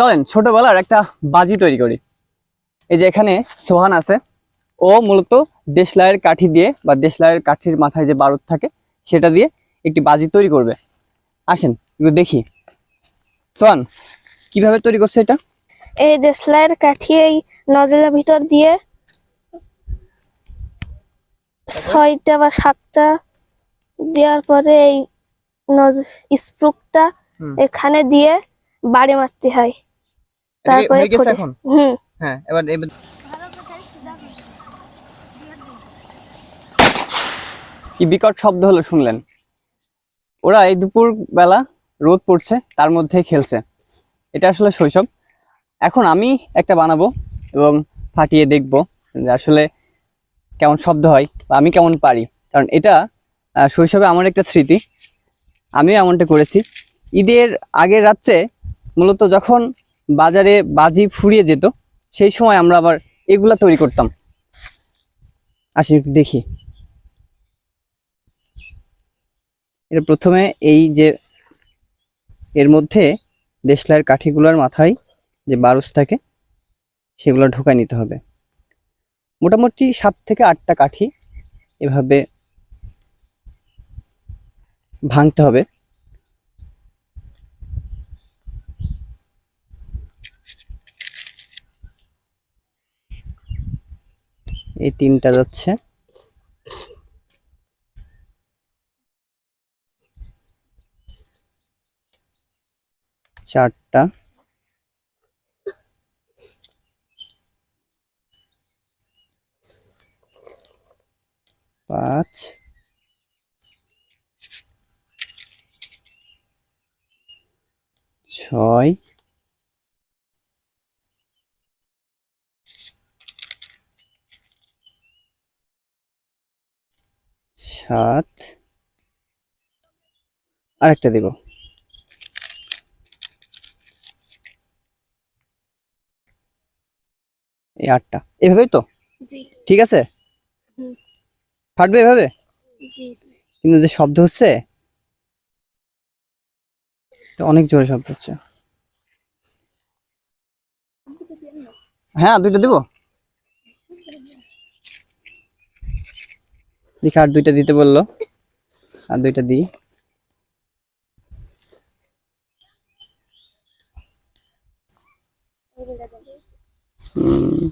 চলেন ছোটবেলার একটা বাজি তৈরি করি। এই যে এখানে সোহান আছে ও মূলত দেশলাইয়ের কাঠি দিয়ে বা দেশলাইয়ের কাঠির মাথায় যে বারুদ থাকে সেটা দিয়ে একটি বাজি তৈরি করবে। আসেন একটু দেখি। সোহান কীভাবে তৈরি করছে এটা? এই দেশলাইয়ের কাঠি এই নজলের ভিতর দিয়ে ছয়টা বা সাতটা দেওয়ার পরে এই নজ স্প্রুকটা এখানে দিয়ে বাড়ি মারতে হয়। তারপরে। এখন? হুম। হ্যাঁ এবার এবার কি বিকট শব্দ হলো শুনলেন? ওরা এই দুপুর বেলা রোদ পড়ছে তার মধ্যে খেলছে। এটা আসলে শৈশব। এখন আমি একটা বানাবো এবং ফাটিয়ে দেখব যে আসলে কেমন শব্দ হয় বা আমি কেমন পারি। কারণ এটা শৈশবে আমার একটা স্মৃতি। আমিও এমনটা করেছি। ঈদের আগের রাত্রে মূলত যখন বাজারে বাজি ফুরিয়ে যেত, সেই সময় আমরা আবার এগুলা তৈরি করতাম। আসি দেখি। এটা প্রথমে এই যে এর মধ্যে দেশলাইয়ের কাঠিগুলোর মাথায় যে বারুস থাকে, সেগুলো ঢোকায় নিতে হবে। মোটামুটি সাত থেকে আটটা কাঠি এভাবে ভাঙতে হবে। এই তিনটা যাচ্ছে। চারটা। পাঁচ। ছয়। সাত। আরেকটা দিব। এই আটটা। এভাবেই তো? ঠিক আছে? ফাটবে এভাবে? কিন্তু যে শব্দ হচ্ছে তো অনেক জোরে শব্দ হচ্ছে। হ্যাঁ দুইটা দিব? দেখি আর দুইটা দিতে বলল। আর দুইটা দিই। উম,